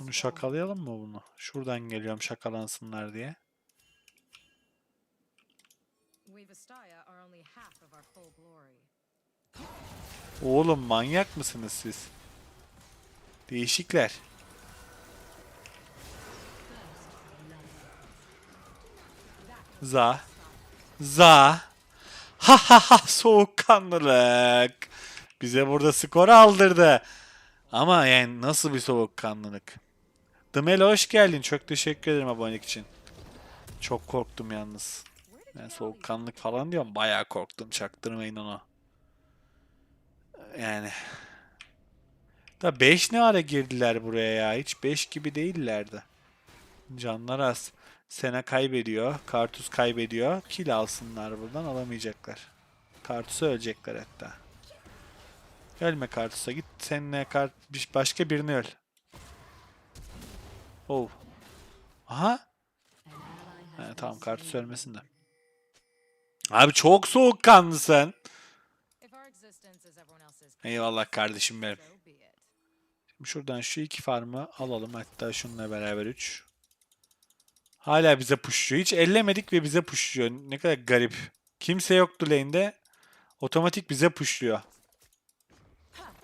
Bunu şakalayalım mı bunu? Şuradan geliyorum şakalansınlar diye. Oğlum manyak mısınız siz? Değişikler. Za. Za. Ha ha ha soğukkanlılık. Bize burada skor aldırdı. Ama yani nasıl bir soğukkanlılık? Dımelo hoş geldin. Çok teşekkür ederim abonelik için. Çok korktum yalnız. Ben soğukkanlılık falan diyorum. Bayağı korktum. Çaktırmayın onu. Yani. Da 5 ne ara girdiler buraya ya? Hiç 5 gibi değillerdi. Canlar az. Sena kaybediyor. Kartus kaybediyor. Kill alsınlar buradan alamayacaklar. Kartus'a ölecekler hatta. Ölme Kartus'a git. Seninle kart başka birini öl. Oh. Aha. He, tamam Kartus ölmesin de. Abi çok everyone else's, Eyvallah kardeşim benim. Şimdi şuradan şu iki farmı alalım. Hatta şununla beraber 3. Hala bize pushluyor. Hiç ellemedik ve bize pushluyor. Ne kadar garip. Kimse yoktu lane'de. Otomatik bize pushluyor.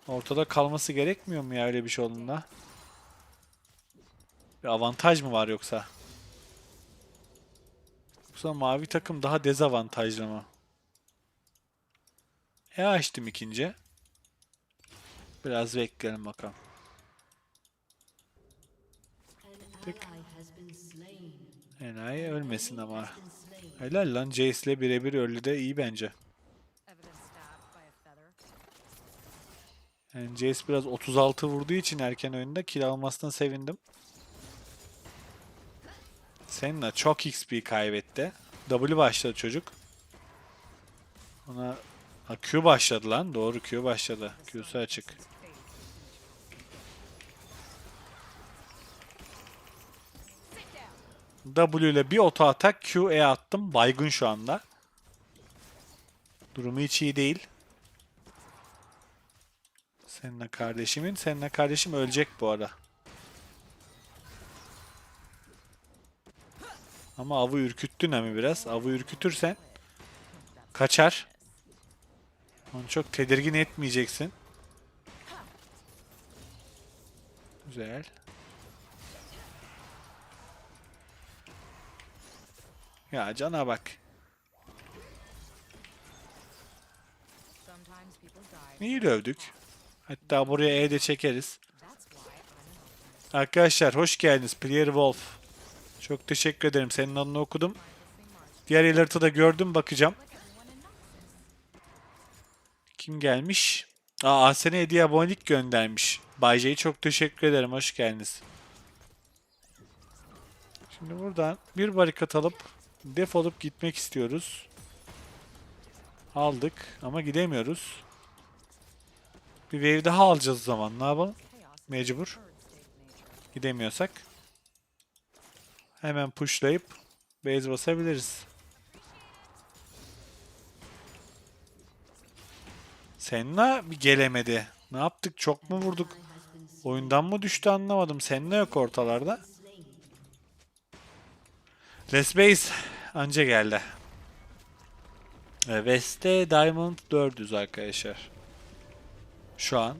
Ortada kalması gerekmiyor mu ya öyle bir şey olduğunda? Bir avantaj mı var yoksa? Yoksa mavi takım daha dezavantajlı mı? E açtım ikinci. Biraz bekleyelim bakalım. Tık. Enayi ölmesin ama. Helal lan Jace ile birebir öldü de iyi bence. Yani Jace biraz 36 vurduğu için erken oyunda kill almasına sevindim. Senna çok XP kaybetti. W başladı çocuk. Ona ha, Q başladı lan. Doğru Q başladı. Q'su açık. W ile bir oto atak Q'ye attım. Baygın şu anda. Durumu hiç iyi değil. Seninle kardeşimin. Seninle kardeşim ölecek bu ara. Ama avı ürküttün ama biraz. Avı ürkütürsen kaçar. Onu çok tedirgin etmeyeceksin. Güzel. Ya cana bak. İyi dövdük. Hatta buraya E de çekeriz. Arkadaşlar hoş geldiniz. Player Wolf. Çok teşekkür ederim. Senin adını okudum. Diğer alert'ı da gördüm. Bakacağım. Kim gelmiş? Aa Asene hediye abonelik göndermiş. Bay J'ye çok teşekkür ederim. Hoş geldiniz. Şimdi buradan bir barikat alıp defolup gitmek istiyoruz. Aldık ama gidemiyoruz. Bir wave daha alacağız o zaman. Ne yapalım? Mecbur. Gidemiyorsak hemen pushlayıp base basabiliriz. Senna bir gelemedi. Ne yaptık? Çok mu vurduk? Oyundan mı düştü anlamadım. Senna yok ortalarda. Let's base anca geldi. West'te Diamond 400 arkadaşlar. Şu an.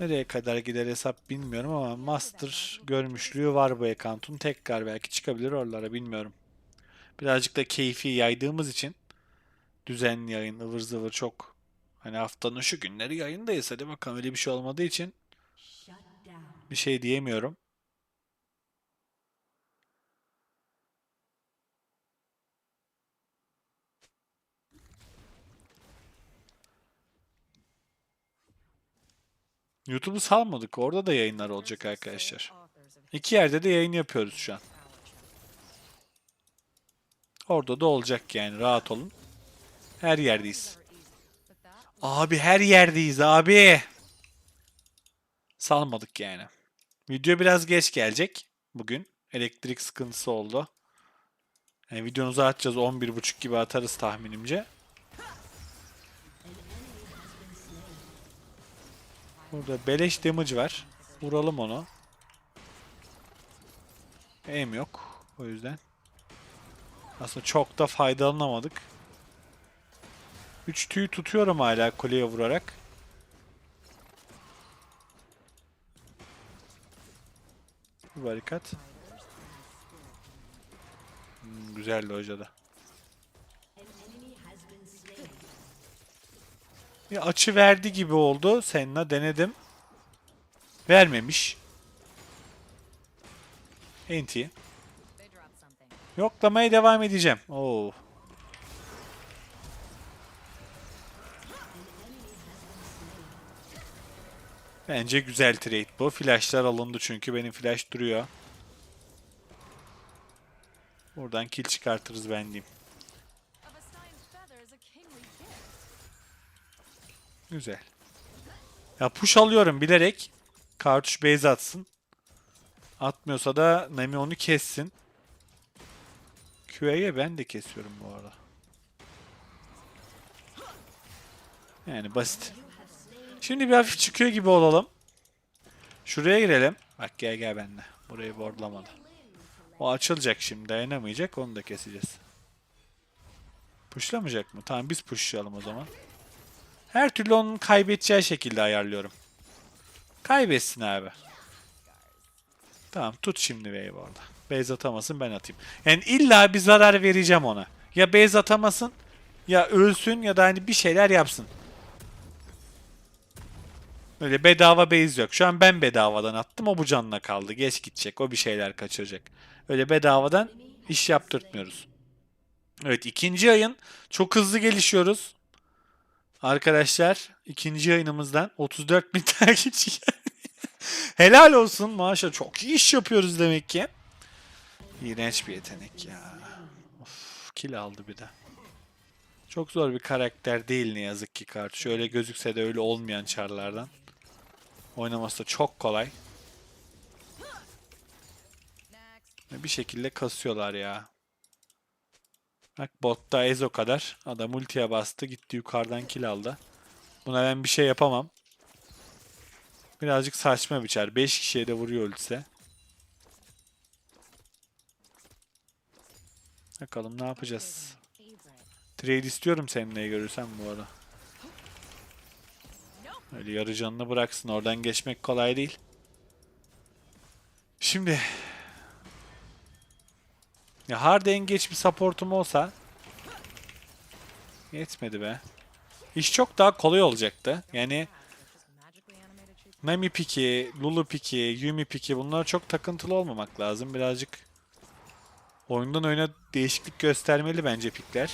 Nereye kadar gider hesap bilmiyorum ama Master görmüşlüğü var bu account'un. Tekrar belki çıkabilir oralara bilmiyorum. Birazcık da keyfi yaydığımız için düzenli yayın ıvır zıvır çok. Hani haftanın şu günleri yayındayız. Hadi bakalım öyle bir şey olmadığı için bir şey diyemiyorum. YouTube'u salmadık. Orada da yayınlar olacak arkadaşlar. İki yerde de yayın yapıyoruz şu an. Orada da olacak yani rahat olun. Her yerdeyiz. Abi her yerdeyiz abi. Salmadık yani. Video biraz geç gelecek bugün. Elektrik sıkıntısı oldu. Yani videonuzu atacağız 11.30 gibi atarız tahminimce. Burada beleş damage var. Vuralım onu. Aim yok. O yüzden. Aslında çok da faydalanamadık. 3 tüyü tutuyorum hala kuleye vurarak. Bir barikat. Hmm, güzeldi hocada. Bir açı verdi gibi oldu. Senna denedim. Vermemiş. Enti. Yoklamaya devam edeceğim. Oo. Bence güzel trade bu. Flashlar alındı çünkü benim flash duruyor. Buradan kill çıkartırız ben. Güzel. Ya push alıyorum bilerek. Kartuş base atsın. Atmıyorsa da Nami onu kessin. QA'ya ben de kesiyorum bu arada. Yani basit. Şimdi bir hafif çıkıyor gibi olalım. Şuraya girelim. Bak gel gel benimle. Burayı boardlamadı. O açılacak şimdi dayanamayacak onu da keseceğiz. Pushlamayacak mı? Tamam biz pushlayalım o zaman. Her türlü onun kaybedeceği şekilde ayarlıyorum. Kaybetsin abi. Tamam tut şimdi Wave'i orada. Base atamasın ben atayım. Yani illa bir zarar vereceğim ona. Ya base atamasın ya ölsün ya da hani bir şeyler yapsın. Öyle bedava base yok. Şu an ben bedavadan attım o bu canla kaldı. Geç gidecek o bir şeyler kaçıracak. Öyle bedavadan iş yaptırtmıyoruz. Evet ikinci ayın çok hızlı gelişiyoruz. Arkadaşlar ikinci yayınımızdan 34 bin takipçi. Helal olsun maşallah çok iyi iş yapıyoruz demek ki. İğrenç bir yetenek ya. Of, kill aldı bir de. Çok zor bir karakter değil ne yazık ki kart. Şöyle gözükse de öyle olmayan çarlardan. Oynaması da çok kolay. Bir şekilde kasıyorlar ya. Bak botta ez o kadar. Adam ultiye bastı gitti yukarıdan kill aldı. Buna ben bir şey yapamam. Birazcık saçma bir çar. 5 kişiye de vuruyor ultise. Bakalım ne yapacağız. Trade istiyorum seninle görürsem bu arada. Öyle yarı canını bıraksın. Oradan geçmek kolay değil. Şimdi ya hard engage bir supportum olsa yetmedi be. İş çok daha kolay olacaktı. Yani. Nami piki, Lulu piki, Yumi piki bunlar çok takıntılı olmamak lazım. Birazcık oyundan oyuna değişiklik göstermeli bence pikler.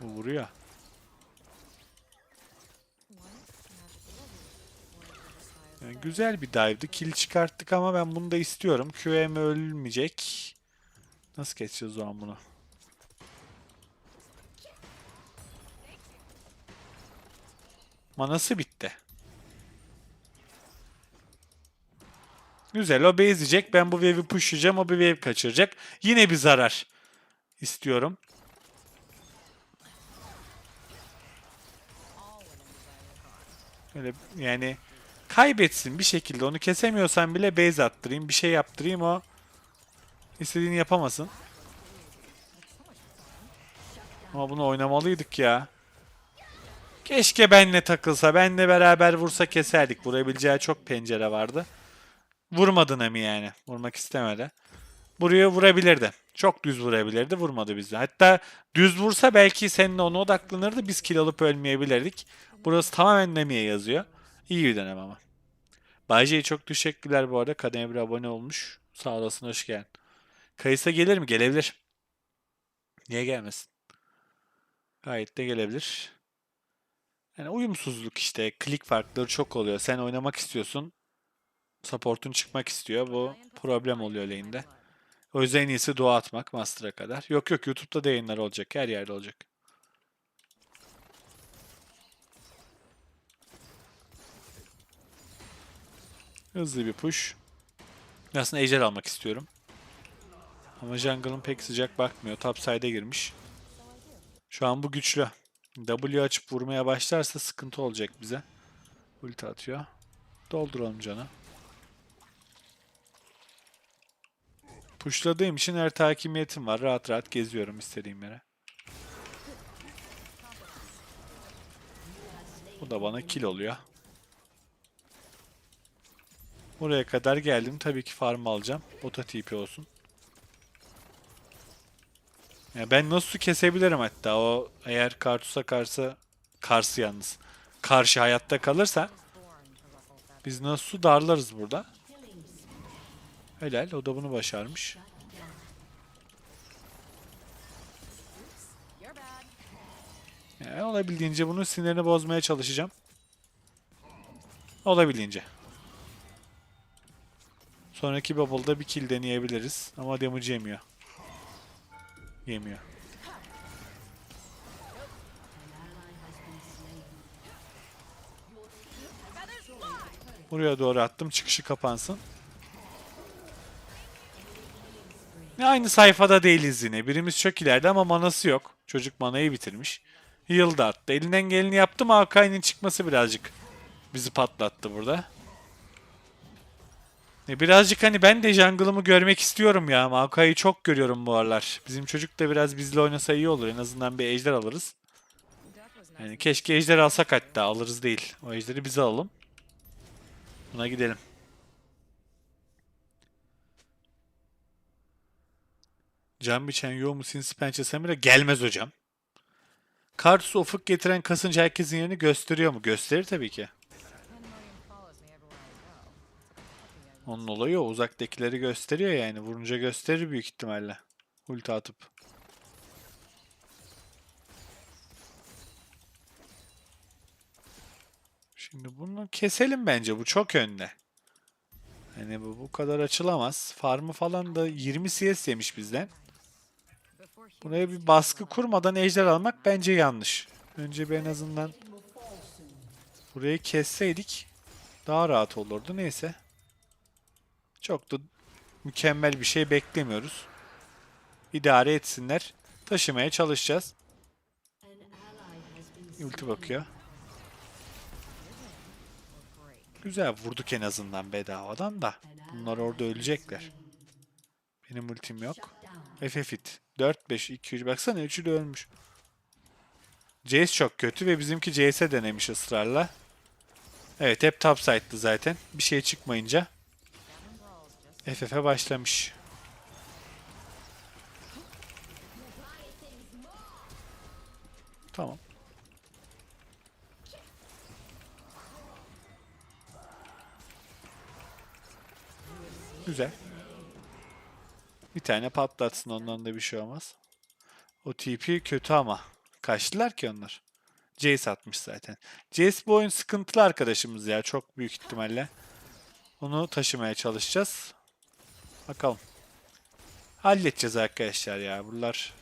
Bu vuruyor. Yani güzel bir dive'dı. Kill çıkarttık ama ben bunu da istiyorum. QM ölmeyecek. Nasıl geçeceğiz o zaman bunu? Manası bitti. Güzel o bezecek. Ben bu wave'i pushlayacağım. O bir wave kaçıracak. Yine bir zarar istiyorum. Öyle yani kaybetsin bir şekilde. Onu kesemiyorsan bile base attırayım. Bir şey yaptırayım o istediğini yapamasın. Ama bunu oynamalıydık ya. Keşke benle takılsa. Benle beraber vursa keserdik. Vurabileceği çok pencere vardı. Vurmadı Nami yani. Vurmak istemedi. Buraya vurabilirdi. Çok düz vurabilirdi. Vurmadı bizi. Hatta düz vursa belki seninle ona odaklanırdı. Biz kill alıp ölmeyebilirdik. Burası tamamen Nami'ye yazıyor. İyi bir dönem ama. Bayce'ye çok teşekkürler bu arada. Kademe bir abone olmuş. Sağ olasın hoş geldin. Kayısa gelir mi? Gelebilir. Niye gelmesin? Gayet de gelebilir. Yani uyumsuzluk işte. Klik farkları çok oluyor. Sen oynamak istiyorsun. Support'un çıkmak istiyor. Bu problem oluyor lane'de. O yüzden en iyisi dua atmak Master'a kadar. Yok yok YouTube'da da yayınlar olacak. Her yerde olacak. Hızlı bir push. Aslında ejder almak istiyorum. Ama jungle'ın pek sıcak bakmıyor. Top girmiş. Şu an bu güçlü. W açıp vurmaya başlarsa sıkıntı olacak bize. Ulti atıyor. Dolduralım canı. Pushladığım için her takimiyetim var. Rahat rahat geziyorum istediğim yere. Bu da bana kill oluyor. Buraya kadar geldim. Tabii ki farm alacağım. Bota TP olsun. Ya ben nasıl kesebilirim hatta o eğer Kartus'a karşı karşı yalnız. Karşı hayatta kalırsa biz nasıl darlarız burada. Helal o da bunu başarmış. Yani olabildiğince bunun sinirini bozmaya çalışacağım. Olabildiğince. Sonraki bubble'da bir kill deneyebiliriz. Ama damage yemiyor. Yemiyor. Buraya doğru attım. Çıkışı kapansın. Ya Aynı sayfada değiliz yine. Birimiz çok ileride ama manası yok. Çocuk manayı bitirmiş. Heal da attı. Elinden geleni yaptı ama Akai'nin çıkması birazcık bizi patlattı burada. E birazcık hani ben de jungle'ımı görmek istiyorum ya. Maokai'yi çok görüyorum bu aralar. Bizim çocuk da biraz bizle oynasa iyi olur. En azından bir ejder alırız. Yani keşke ejder alsak hatta. Alırız değil. O ejderi biz alalım. Buna gidelim. Can biçen yoğun mu sinsi pençe Samira? Gelmez hocam. Kartus'u ufuk getiren kasınca herkesin yerini gösteriyor mu? Gösterir tabii ki. Onun olayı o. Uzaktakileri gösteriyor yani. Vurunca gösterir büyük ihtimalle. Ulti atıp. Şimdi bunu keselim bence. Bu çok önde. Hani bu bu kadar açılamaz. Farmı falan da 20 CS yemiş bizden. Buraya bir baskı kurmadan ejder almak bence yanlış. Önce bir en azından burayı kesseydik daha rahat olurdu. Neyse. Çok da mükemmel bir şey beklemiyoruz. İdare etsinler. Taşımaya çalışacağız. Ulti bakıyor. Güzel vurduk en azından bedavadan da. Bunlar orada ölecekler. Benim ultim yok. FF it. 4, 5, 2, 3. Baksana üçü de ölmüş. Jace çok kötü ve bizimki Jace'e denemiş ısrarla. Evet hep topside'dı zaten. Bir şey çıkmayınca FF'e başlamış. Tamam. Güzel. Bir tane patlatsın ondan da bir şey olmaz. O TP kötü ama. Kaçtılar ki onlar. Jace atmış zaten. Jace bu oyun sıkıntılı arkadaşımız ya çok büyük ihtimalle. Onu taşımaya çalışacağız. Bakalım. Halledeceğiz arkadaşlar ya. İt.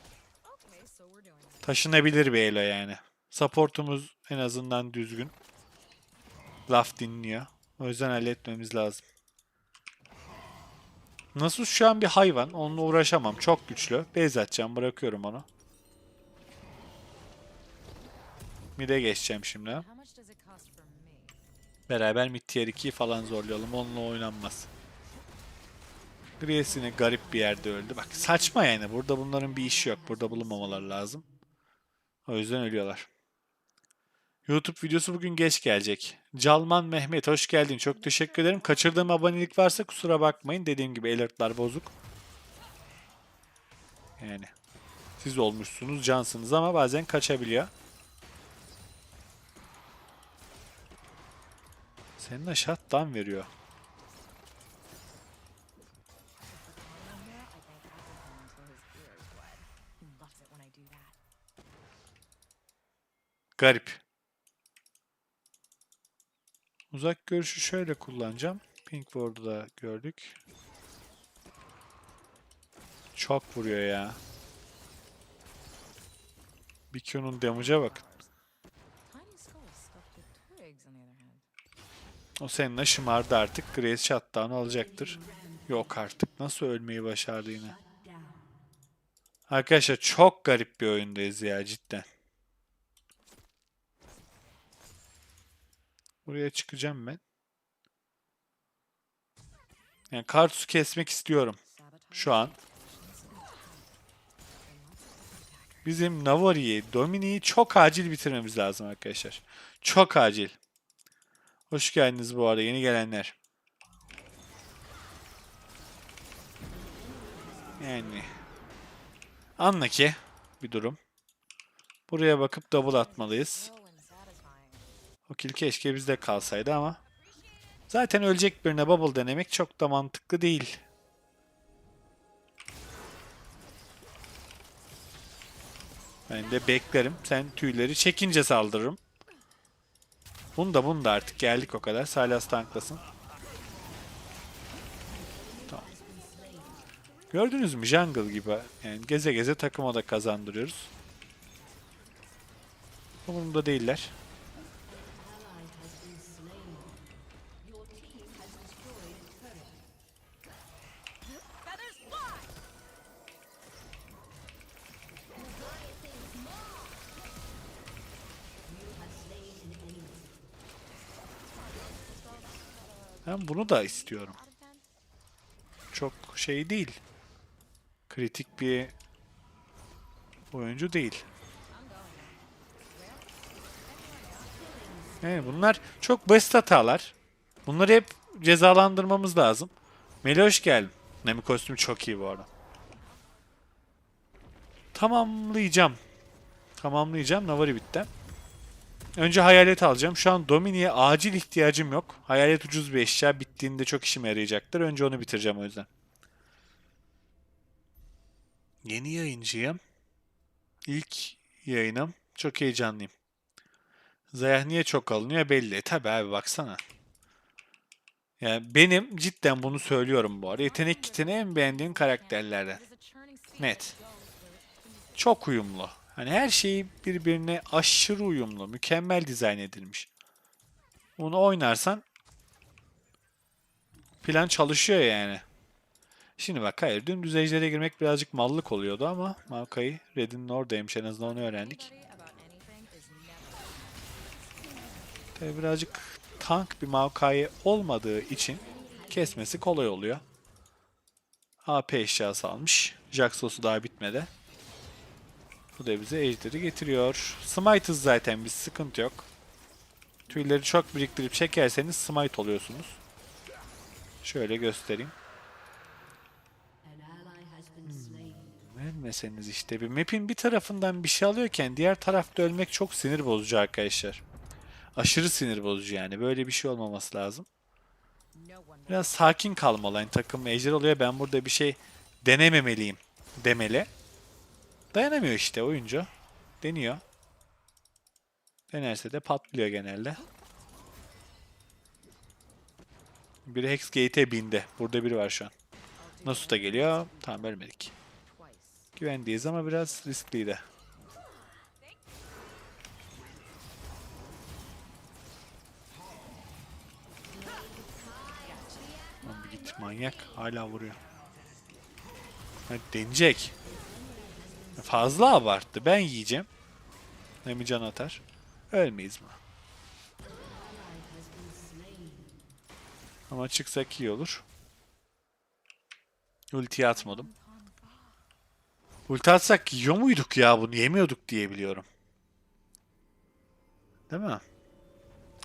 taşınabilir bir elo yani. Supportumuz en azından düzgün. Laf dinliyor. O yüzden halletmemiz lazım. Nasıl şu an bir hayvan. Onunla uğraşamam. Çok güçlü. Base atacağım. Bırakıyorum onu. Mid'e geçeceğim şimdi. Beraber mid tier 2'yi falan zorlayalım. Onunla oynanmaz. Gries'ini garip bir yerde öldü. Bak saçma yani. Burada bunların bir işi yok. Burada bulunmamaları lazım. O yüzden ölüyorlar. YouTube videosu bugün geç gelecek. Calman Mehmet hoş geldin. Çok teşekkür ederim. Kaçırdığım abonelik varsa kusura bakmayın. Dediğim gibi alertlar bozuk. Yani siz olmuşsunuz, cansınız ama bazen kaçabiliyor. Senin shutdown veriyor. Garip. Uzak görüşü şöyle kullanacağım. Pink Ward'u da gördük. Çok vuruyor ya. Bir Q'nun damage'a bakın. O seninle şımardı artık. Grace shutdown alacaktır. Yok artık. Nasıl ölmeyi başardı yine? Arkadaşlar çok garip bir oyundayız ya cidden. Buraya çıkacağım ben. Yani kartusu kesmek istiyorum. Şu an. Bizim Navari'yi, Domini'yi çok acil bitirmemiz lazım arkadaşlar. Çok acil. Hoş geldiniz bu arada yeni gelenler. Yani anla ki bir durum. Buraya bakıp double atmalıyız. O kill keşke bizde kalsaydı ama zaten ölecek birine bubble denemek çok da mantıklı değil. Ben de beklerim. Sen tüyleri çekince saldırırım. Bunda bunda artık geldik o kadar. Salas tanklasın. Tamam. Gördünüz mü jungle gibi yani geze geze takıma da kazandırıyoruz. Umurumda değiller. Ben bunu da istiyorum. Çok şey değil. Kritik bir oyuncu değil. Yani bunlar çok basit hatalar. Bunları hep cezalandırmamız lazım. Melih hoş geldin. Nemi kostümü çok iyi bu arada. Tamamlayacağım. Tamamlayacağım. Navari bitti. Önce hayalet alacağım. Şu an Domini'ye acil ihtiyacım yok. Hayalet ucuz bir eşya. Bittiğinde çok işime yarayacaktır. Önce onu bitireceğim o yüzden. Yeni yayıncıyım. İlk yayınım. Çok heyecanlıyım. Zayah niye çok alınıyor belli. E tabi abi baksana. Yani benim cidden bunu söylüyorum bu arada. Yetenek kitini en beğendiğim karakterlerden. Net. Çok uyumlu. Hani her şeyi birbirine aşırı uyumlu. Mükemmel dizayn edilmiş. Bunu oynarsan plan çalışıyor yani. Şimdi bak hayır dümdüz ejdere girmek birazcık mallık oluyordu ama Maokai Red'in oradaymış en azından onu öğrendik. Tabii birazcık tank bir Maokai olmadığı için kesmesi kolay oluyor. AP eşyası almış. Jaxos'u daha bitmedi. Bu da bize ejderi getiriyor. Smite'ız zaten bir sıkıntı yok. Tüyleri çok biriktirip çekerseniz smite oluyorsunuz. Şöyle göstereyim. Hmm, Ölmeseniz işte bir map'in bir tarafından bir şey alıyorken diğer tarafta ölmek çok sinir bozucu arkadaşlar. Aşırı sinir bozucu yani. Böyle bir şey olmaması lazım. Biraz sakin kalmalı. Yani takım ejder oluyor. Ben burada bir şey denememeliyim demeli. Dayanamıyor işte oyuncu. Deniyor. Denerse de patlıyor genelde. Biri Hexgate'e bindi. Burada biri var şu an. Nasus da geliyor. Tamam ölmedik. Güvendeyiz ama biraz riskliydi. Lan git manyak. Hala vuruyor. Ha, deneyecek. Fazla abarttı. Ben yiyeceğim. Nemi can atar. Ölmeyiz mi? Ama çıksak iyi olur. Ultiyi atmadım. Ulti atsak yiyor muyduk ya bunu? Yemiyorduk diye biliyorum. Değil mi?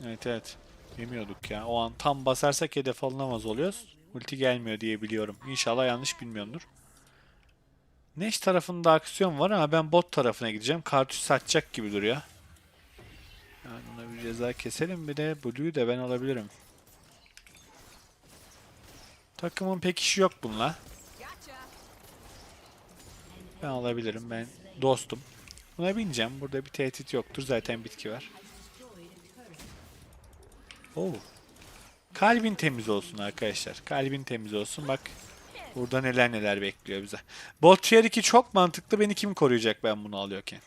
Evet evet. Yemiyorduk ya. O an tam basarsak hedef alınamaz oluyoruz. Ulti gelmiyor diye biliyorum. İnşallah yanlış bilmiyorumdur. Neş tarafında aksiyon var ama ben bot tarafına gideceğim. Kartuş satacak gibi duruyor. Yani ona bir ceza keselim. Bir de Blue'yu da ben alabilirim. Takımın pek işi yok bununla. Ben alabilirim. Ben dostum. Buna bineceğim. Burada bir tehdit yoktur. Zaten bitki var. Oo. Kalbin temiz olsun arkadaşlar. Kalbin temiz olsun. Bak burada neler neler bekliyor bize. Bot tier 2 çok mantıklı. Beni kim koruyacak ben bunu alıyorken?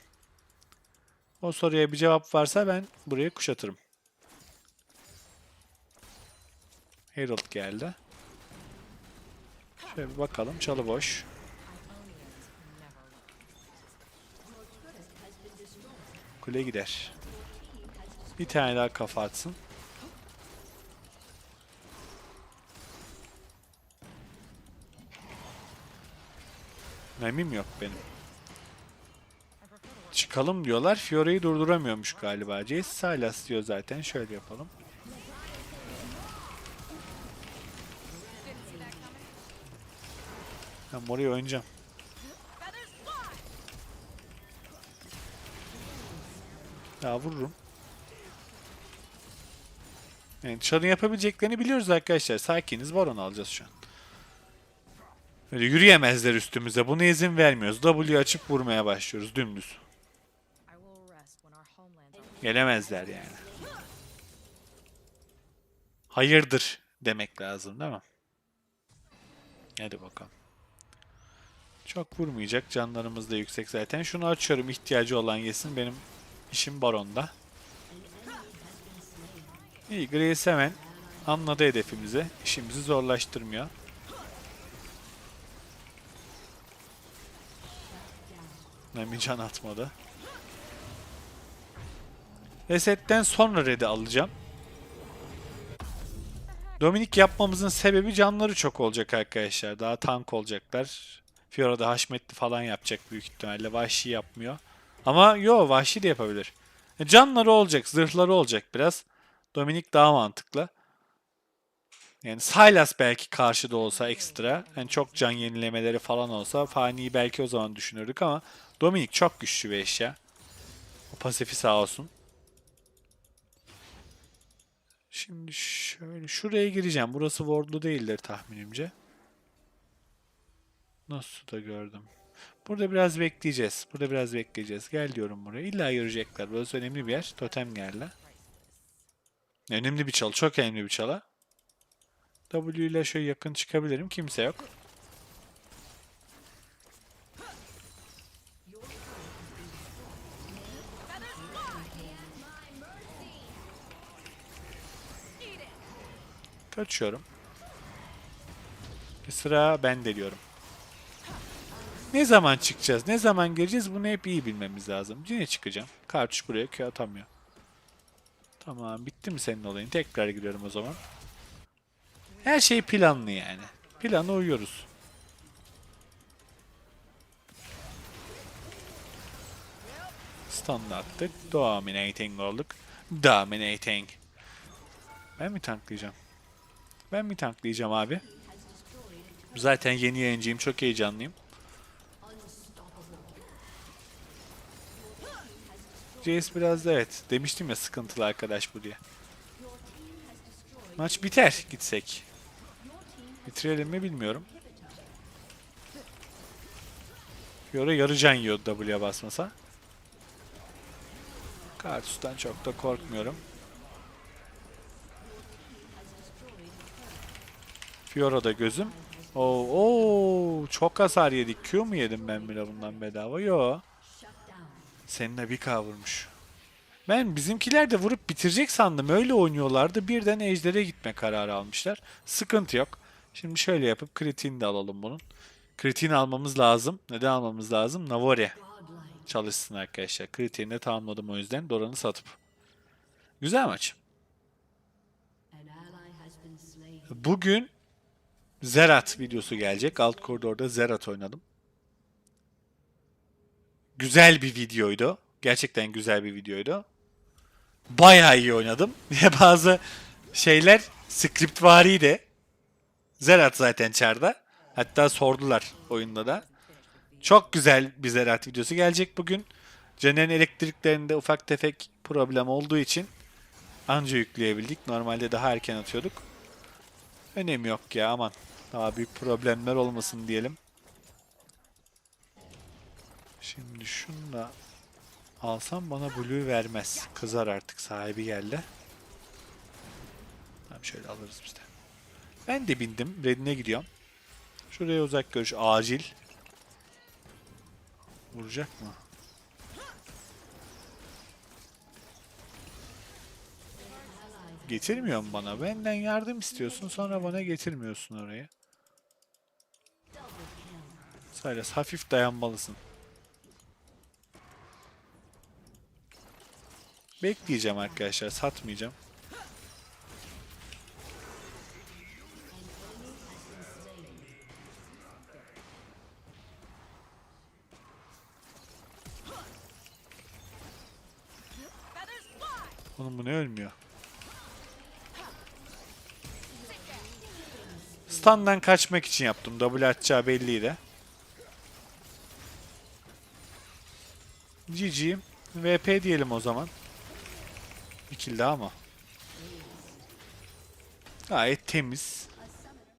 O soruya bir cevap varsa ben burayı kuşatırım. Herald geldi. Şöyle bir bakalım. Çalı boş. Kule gider. Bir tane daha kafa atsın. Memim yok benim. Çıkalım diyorlar. Fiora'yı durduramıyormuş galiba. Jace Sylas diyor zaten. Şöyle yapalım. Ben oraya oynayacağım. Daha vururum. Yani Char'ın yapabileceklerini biliyoruz arkadaşlar. Sakiniz. Baron alacağız şu an. Öyle yürüyemezler üstümüze. Buna izin vermiyoruz. W açıp vurmaya başlıyoruz dümdüz. Gelemezler yani. Hayırdır demek lazım değil mi? Hadi bakalım. Çok vurmayacak. Canlarımız da yüksek zaten. Şunu açıyorum. ihtiyacı olan yesin. Benim işim baronda. İyi. Grace hemen anladı hedefimizi. İşimizi zorlaştırmıyor. Nemi can atmadı. Resetten sonra red'i alacağım. Dominik yapmamızın sebebi canları çok olacak arkadaşlar. Daha tank olacaklar. Fiora da haşmetli falan yapacak büyük ihtimalle. Vahşi yapmıyor. Ama yo vahşi de yapabilir. E, Canları olacak, zırhları olacak biraz. Dominik daha mantıklı. Yani Sylas belki karşıda olsa ekstra. Yani çok can yenilemeleri falan olsa Fani'yi belki o zaman düşünürdük ama Dominik çok güçlü bir eşya. O pasifi sağ olsun. Şimdi şöyle şuraya gireceğim. Burası wardlu değildir tahminimce. Nasıl da gördüm. Burada biraz bekleyeceğiz. Burada biraz bekleyeceğiz. Gel diyorum buraya. İlla görecekler. Burası önemli bir yer. Totem geldi. Önemli bir çalı. Çok önemli bir çalı. W ile şöyle yakın çıkabilirim. Kimse yok. Kaçıyorum. Bir sıra ben de diyorum. Ne zaman çıkacağız? Ne zaman geleceğiz? Bunu hep iyi bilmemiz lazım. Yine çıkacağım. Kartuş buraya Q atamıyor. Tamam. Bitti mi senin olayın? Tekrar giriyorum o zaman. Her şey planlı yani. Plana uyuyoruz. Stun attık. Dominating olduk. Dominating. Ben mi tanklayacağım? Ben mi tanklayacağım abi? Zaten yeni yayıncıyım. Çok heyecanlıyım. Jace biraz da evet. Demiştim ya sıkıntılı arkadaş bu diye. Maç biter gitsek. Bitirelim mi bilmiyorum. Fiora yarı can yiyordu W'ye basmasa. Kartus'tan çok da korkmuyorum. Fiora'da gözüm. Oo, oo, çok hasar yedik. Q mu yedim ben bile bundan bedava? Yo. Seninle bir kavurmuş. Ben bizimkiler de vurup bitirecek sandım. Öyle oynuyorlardı. Birden ejdere gitme kararı almışlar. Sıkıntı yok. Şimdi şöyle yapıp kritiğini de alalım bunun. Kritiğini almamız lazım. Neden almamız lazım? Navore çalışsın arkadaşlar. Kritiğini de tamamladım o yüzden. Doran'ı satıp. Güzel maç. Bugün Zerat videosu gelecek. Alt koridorda Zerat oynadım. Güzel bir videoydu. Gerçekten güzel bir videoydu. Bayağı iyi oynadım. Bazı şeyler scriptvariydi. Zerat zaten çarda. Hatta sordular oyunda da. Çok güzel bir Zerat videosu gelecek bugün. Caner'in elektriklerinde ufak tefek problem olduğu için anca yükleyebildik. Normalde daha erken atıyorduk. Önemi yok ya aman. Daha büyük problemler olmasın diyelim. Şimdi şunu da alsam bana blue vermez. Kızar artık sahibi geldi. Tamam şöyle alırız biz de. Ben de bindim. Redine gidiyorum. Şuraya uzak görüş acil. Vuracak mı? Getirmiyorsun bana. Benden yardım istiyorsun sonra bana getirmiyorsun oraya. Saylas hafif dayanmalısın. Bekleyeceğim arkadaşlar. Satmayacağım. Oğlum bu ne ölmüyor? Stun'dan kaçmak için yaptım. W atacağı belliydi. GG. VP diyelim o zaman. Bir kill daha mı? Gayet temiz.